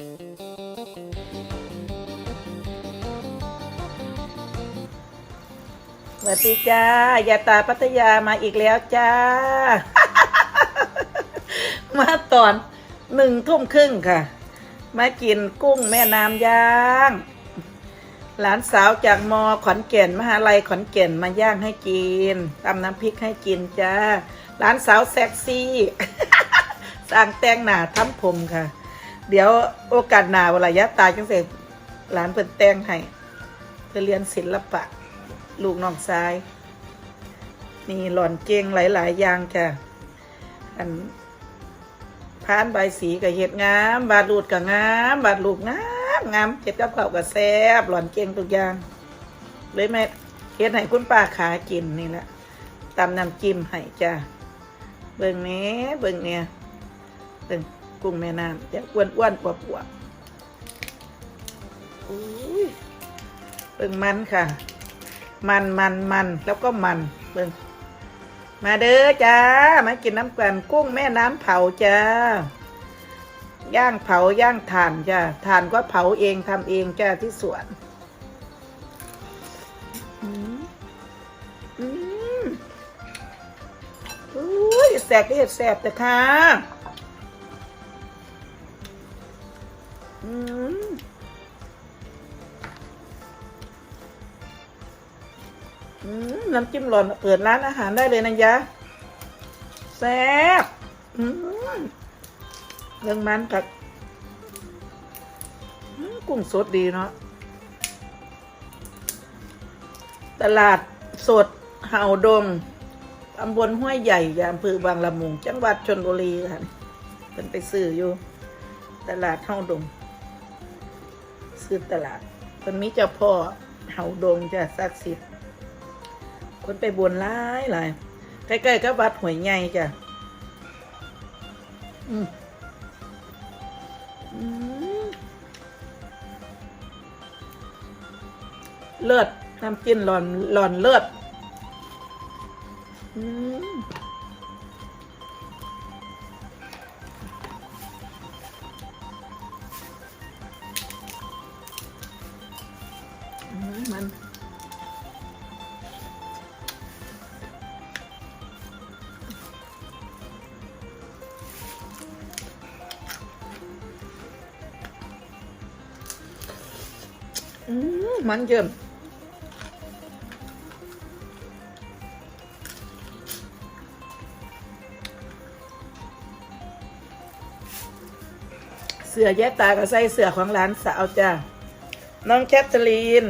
สวัสดีจ้ายาตาพัทยามาอีกแล้วจ้า มาตอนหนึ่งทุ่มครึ่งค่ะ มากินกุ้งแม่น้ำย่าง หลานสาวจากมอขอนแก่นมหาลัยขอนแก่นมาย่างให้กินตำน้ำพริกให้กินจ้า หลานสาวเซ็กซี่สร้างแต่งหน้าทำผมค่ะ เดี๋ยวโอกาสหน้าเวลายะตายจังเสร็จหลานเพิ่นแต่งให้เธอเรียนศิลปะ ลูกน้องซ้าย นี่หล่อนเก่งหลาย ๆ อย่างจ้ะอันพานใบสีกับเห็ดงาม บาดลูดกับงาม บาดลูกงามงามเห็ดกับข้ากับแซบหล่อนเก่งทุกอย่างเลยแม่เฮ็ดให้คุณป้าขากินนี่แหละตำน้ำจิ้มให้จ้ะเบิ่งแหนี้เบิ่งเนี่ยเบิ่ง กุ้งแม่น้ำจะอ้วนอ้วนๆปวบปวบๆอุ้ยเบิ่งมันค่ะ มันมันมันแล้วก็มันเบิ่งมาเด้อจ้า มากินน้ำกันกุ้งแม่น้ำเผาจ้า ย่างเผาย่างถ่านจ้าถ่านก็เผาเองทำเองจ้าที่สวนอืมอืมอุ้ยแสบก็เห็ดแสบแต่ค่ะ อืมน้ำจิ้มหล่อนเปิดร้านอาหารได้เลยนะยะแซ่บเรื่องมันกับกุ้งสดดีเนาะตลาดสดเห่าดงตำบลห้วยใหญ่ยอำเภอบางละมุง จังหวัดชนบุรีค่ะเป็นไปซื้ออยู่ ตลาดเห่าดง ซื้อตลาดคนมีเจ้าพ่อเห่าดงจะศักดิ์สิทธิ์คนไปบนหลายหลายใกล้ๆกับวัดหวยใหญ่จ้ะอืมเลือดน้ำจิ้มหลอนหลอนเลือดอืม มันอืมมันเยิ่มเสือแยกตากับใส่เสือของหลานสาวจ้าน้องแคทเธอรีน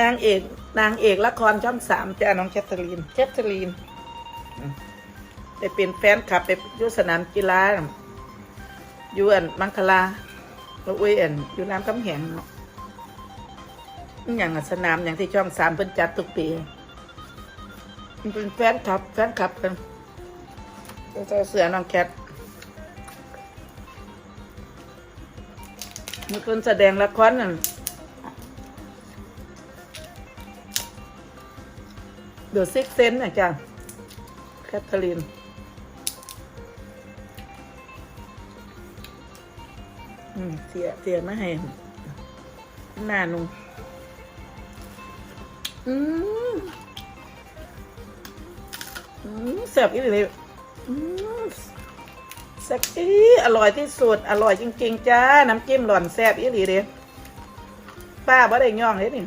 นางเอก นางเอกละครช่องสามจ้าน้องแคทเธอรีนแคทเธอรีนไปเป็นแฟนคลับไปยุสนามกีฬาอยู่อันมังคลาแล้วอุ้ยอันอยู่น้ำกำแหงเนาะอย่างสนามอย่างที่ช่องสามเพิ่นจัดทุกปีมันเป็นแฟนคลับ แฟนคลับกันเจ้าเสือน้องแคทมีคนแสดงละครน่ะ ซิกเซนนะจ้ะแคทเธอรีนอืมเสียเสียมาให้หน้านุ่งอืมอืมแซ่บอีหลีอืมแซ่บอีอร่อยที่สุด อร่อยจริง ๆ จ้า น้ำจิ้มหล่อนแซ่บอีหลีเด้ป้าบ่ได้ย่องเลยนี่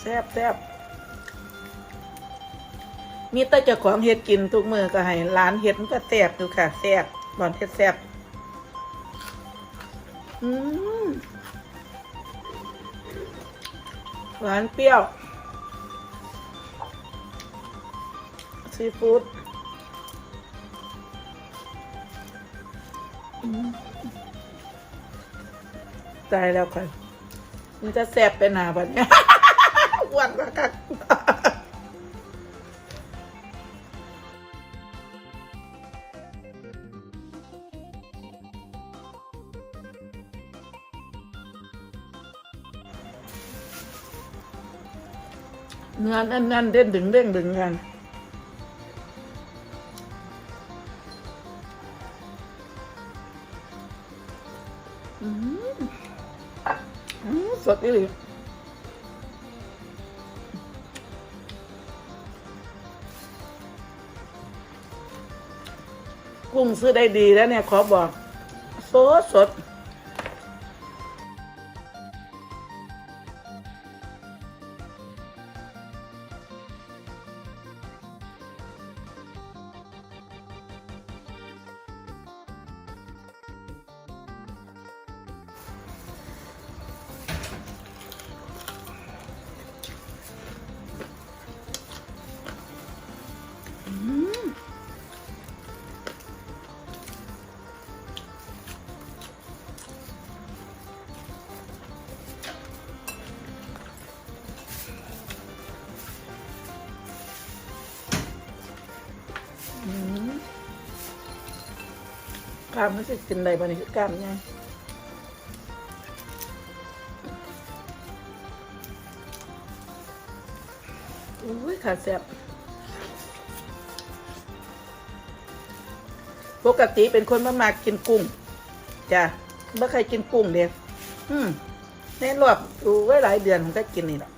แซ่บแซ่บ มีแต่เจ้าของเฮ็ดกินทุกมือก็ให้ร้านเฮ็ดมันก็แซ่บอยู่ค่ะแซ่บหล่อนเฮ็ดแซ่บอืมหวานเปรี้ยว ซีฟู้ดอืมตายแล้วค่ะมันจะแสบไปหนาบัดเนี้ยอ้วนกว่ากัน เนื้อแน่นๆเด้นดึงเด้งดึงกันอืมอืมสดนี่เลยกุ้งซื้อได้ดีแล้วเนี่ย ขอบอก สดสด กล้ามมันสิกินอะไรบ้างนี่คือกล้ามเนี่ยอุ้ยขาแซ่บปกติเป็นคนมามากินกุ้งจ้ะไม่เคยกินกุ้งเด็กอืมในรอบดูไว้หลายเดือนผมก็กินนี่แหละ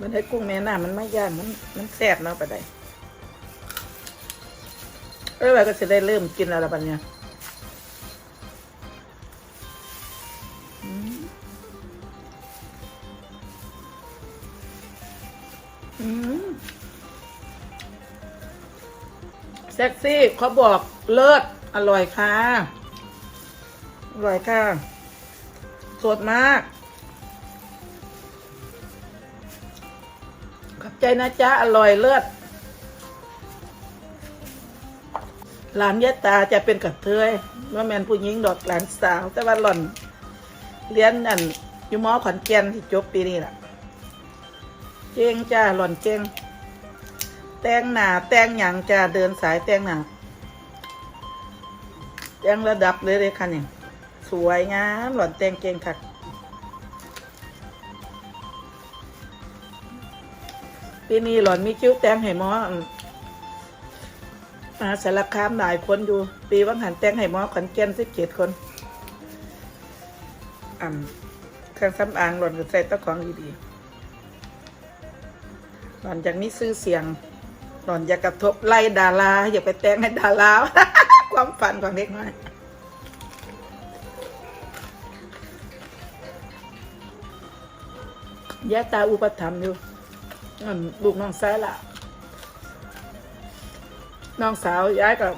มันให้กุ้งแม่น้ำมันไม่ย่างมันมันแซ่บเนาะไปได้ เออเราก็จะได้เริ่มกินอะไรแบบเนี้ยอืมอืมแซ็กซี่เขาบอกเลิศอร่อยค่ะ อร่อยค่ะ สดมาก ขอบใจนะจ๊ะ อร่อยเลิศ หลานยะตาจะเป็นกระเทยว่าแมนผู้หญิงดอกหลานสาว แต่ว่าหล่อนเรียนนั่นอยู่มอขอนแก่นที่จบปีนี้ล่ะเก่งจ้าหล่อนเก่งแต่งหน้าแต่งหยังจ้าเดินสายแต่งหน้าแต่งระดับเลยเลยค่ะนี่สวยงามหล่อนแต่งเก่งค่ะปีนี้หล่อนมีคิ้วแต่งให้หมอ มาสารคามหลายคนอยู่ ปีวังหันแต่งให้หมอขอนแก่นสิบเจ็ดคนอ่ำเครื่องสำอางหล่อนก็ใส่ตะของดีๆหล่อนจากนี้ซื้อเสียง หล่อนอยากกระทบไล่ดาราอย่าไปแต่งให้ดาราความฝันของเด็กน้อยยะตาอุปถัมภ์อยู่อั่นลูกน้องซ้ายละ น้องสาวย้ายกับ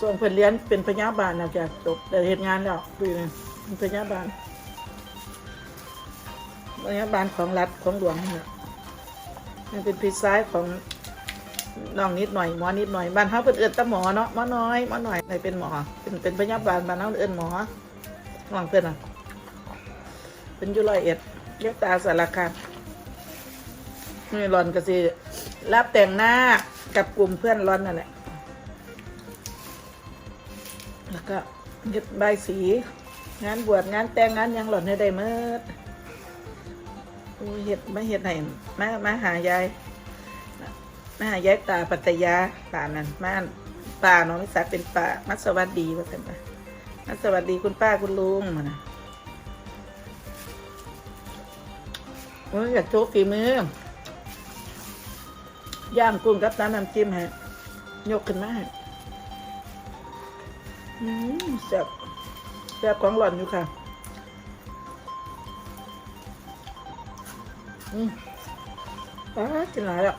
ส่วนเพื่อนเรียนเป็นพยาบาลนะจ๊ะจบแต่เหตุงานแล้วดูเลยเป็นพยาบาลพยาบาลของรัฐของหลวงนี่มันเป็นพี่ซ้ายของน้องนิดหน่อยหมอนิดหน่อยบ้านเขาเป็นเอื้อนตะหมอเนาะหมอน้อยหมอหน่อยไหนเป็นหมอเป็นเป็นพยาบาลบ้านเขาเอื้อนหมอหลังเพื่อนอะ เป็นอยุร้อยเอ็ดเรียกตาสารคามนี่รอนก็สิรับแต่งหน้า กับกลุ่มเพื่อนร้อนนั่นแหละ แล้วก็เฮ็ดใบสี งานบวชงานแต่งงานยังหล่อนให้ได้เมื่อเฮ็ดมาเฮ็ดให้มามาหายายมาหายายตาปัตยาป่านั่นมาป่าน้องวิสาเป็นป่ามาสวัสดีว่าเป็นป่ามาสวัสดีคุณป้าคุณลุงมานะโอ้ยอยากโชว์ฝีมือ ย่างกุ้งกับน้ำน้ำจิ้มฮะยกขึ้นมาให้อืมแซ่บแซ่บของหล่อนอยู่ค่ะ อืมป้ากินหลายแล้ว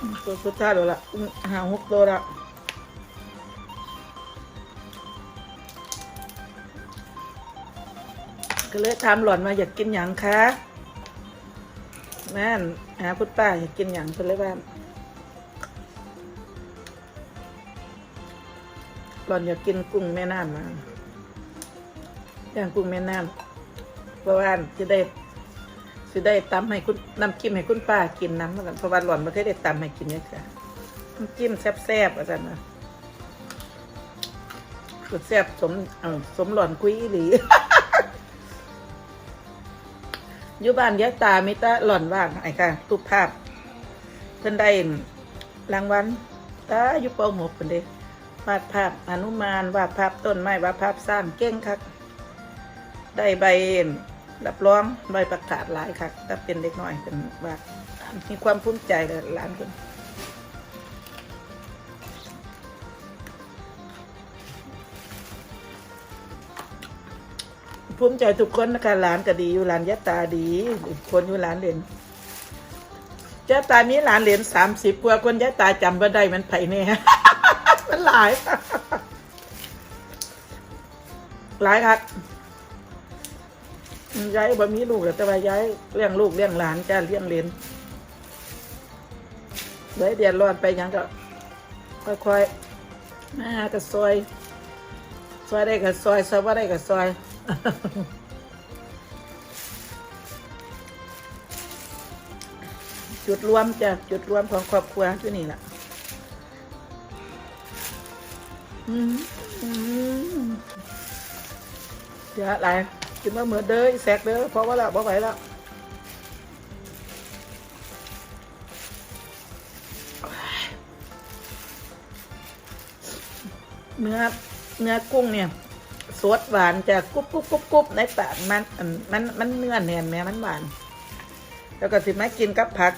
อืมตัวสุดท้ายแล้วล่ะหาหกตัวล้วก็เลยถามหล่อนมาอยากกินหยังคะ แม่นหาคุณป้าอยากกินหยังเพิ่นเลยว่าหล่อนอยากกินกุ้งแม่น้ำมาย่างกุ้งแม่น้ำเพราะว่าจะได้จะได้ตำให้คุณน้ำจิ้มให้คุณป้ากินน้ำเหมือนกันเพราะว่าหล่อนไม่เคยได้ตำให้กินเนี่ยค่ะน้ำจิ้มแซ่บๆอาจารย์นะแซ่บสมสมหล่อนคุยหลีอ ยู่บ้านยายตามิตาหล่อนว่างไอ้ค่ะตุบภาพเพิ่นได้รางวัลตาอยู่ปหกเพิ่นเด้วาดภาพอนุมานวาดภาพต้นไม้วาดภาพสร้างเก่งคักได้ใบรับรองใบประกาศหลายคักแต่เป็นเด็กน้อยเป็นวาดมีความภูมิใจเลยหลานคน ภูมิใจทุกคนนะคะหลานก็ดีอยู่หลานยะตาดีคนอยู่หลานเหรียนยะตามีหลานเหรียญสามสิบกว่าคนยะตาจำว่าได้มันไผ่เนี่ยมันหลายหลายครับย้ายบ่มีลูกแต่ว่าย้ายเลี้ยงลูกเลี้ยงหลานจ้าเลี้ยงเหรียญเลยเดียนรอดไปยังก็ค่อยๆมาก็ซอยซอยได้ก็ซอยซอยว่าได้ก็ซอย จุดรวมจ้ะจุดรวมของครอบครัวที่นี่แหละอืมอืมเดี๋ยวอะไรกินมาเหมือนเด้อแซกเด้อเพราะว่าละบ่ไหวแล้วเนื้อเนื้อกุ้งเนี่ย สดหวานจะกรุบกรุบกรุบกรุบในปากมันมันมันเนื้อแน่นแม่มันหวาน แล้วก็สิมากินกับผัก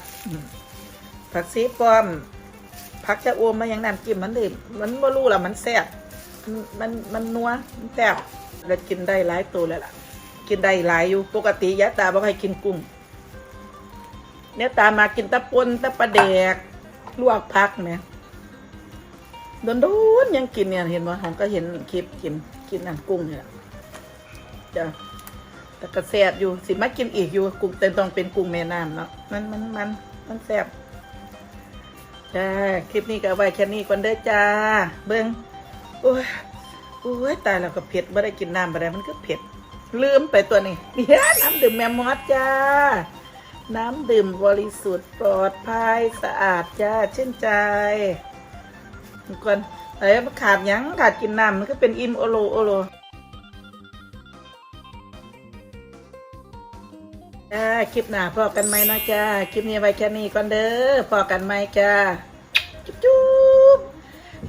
ผักซีปอม ผักจะอวมมาอย่างน้ำจิ้มมันดิมันบ่รู้ละมันแซ่บมันมันนัวมันแซ่บแล้วกินได้หลายตัวแล้วล่ะ กินได้หลายอยู่ปกติยะตาบ่ให้กินกุ้งเนี่ยตามากินตะปนตะปลาแดก ลวกผักเนี่ยโดนๆยังกินเนี่ยเห็นบ่ผมก็เห็นคลิปกิน กินน้ำกุ้งเนี่ยล่ะจ้ะแต่ก็แซ่บอยู่สิมากินอีกอยู่กุ้งเต็นต้องเป็นกุ้งแม่น้ำเนาะมันมันมันมันแซ่บจ้าคลิปนี้ก็ไว้แค่นี้ก่อนเด้อจ้า เบิ้งโอ้ยโอ้ยตายแล้วก็เผ็ดไม่ได้กินน้ำอะไรมันก็เผ็ด ลืมไปตัวนี้เนี่ยน้ำดื่มแมมมอสจ้า น้ำดื่มบริสุทธิ์ปลอดภัยสะอาดจ้าเช่นใจก่อน อะไรมันขาดยังขาดกินน้ำมันก็เป็นอิมโอโลโอโลจ้าคลิปหน้าพอกันไหมนาะจ้าคลิปนี้ไว้แค่นี้ก่อนเด้อพอกันไหมจ้าจุ๊บจุ๊บ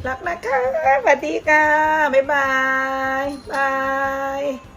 รักนะคะสวัสดีค่ะบ๊ายบายบาย